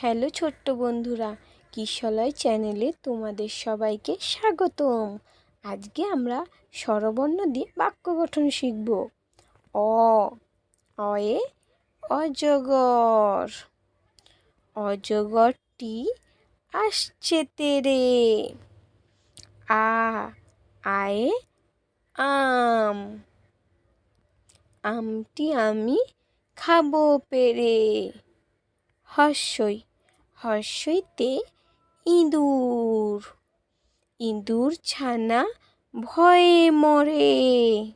Hello ছোট্ট বন্ধুরা, কিশলয় চ্যানেলে তোমাদের সবাইকে স্বাগতম। আজকে আমরা স্বরবর্ণ দিয়ে বাক্য গঠন শিখব। অ, অয়ে, অজগর। অজগরটি আসছে তেরে। আ, আয়ে, আম। আমটি আমি খাব পেরে। হর্ষই হর্ষইতে ইঁদুর। ইঁদুর ছানা ভয়ে মরে।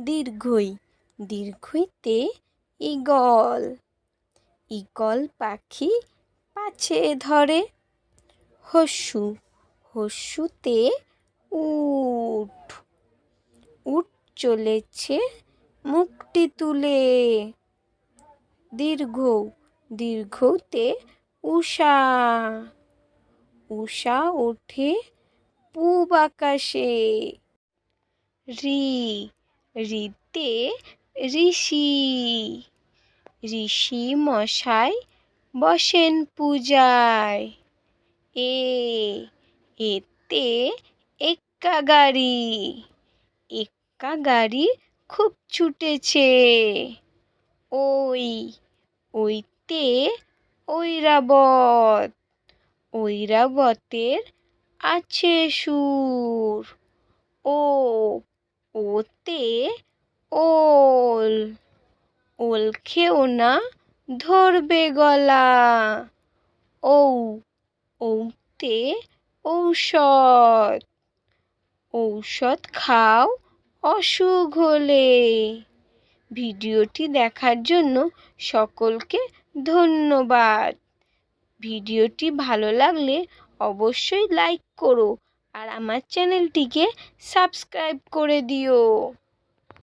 দীর্ঘই, দীর্ঘইতে ইগল ইগল পাখি পাছে ধরে। হস্যু, হস্যুতে উট। উট চলেছে মুখটি তুলে। দীর্ঘ দীর্ঘতে উষা। উষা ওঠে পূব আকাশে। রি রিতে ঋষি। ঋষি মশাই বসেন পূজায়। এ, এতে এক্কা গাড়ি এক্কা গাড়ি খুব ছুটেছে। ওই, ওইতে ঐরাবত ঐরাবতের আছে সুর। ও, ওতে ওল ওল খেও না ধরবে গলা। ঔ, ঔতে ঔষধ ঔষধ খাও অসুখ হলে। ভিডিওটি দেখার জন্য সকলকে ধন্যবাদ। ভিডিওটি ভালো লাগলে অবশ্যই লাইক করো আর আমার চ্যানেলটিকে সাবস্ক্রাইব করে দিও।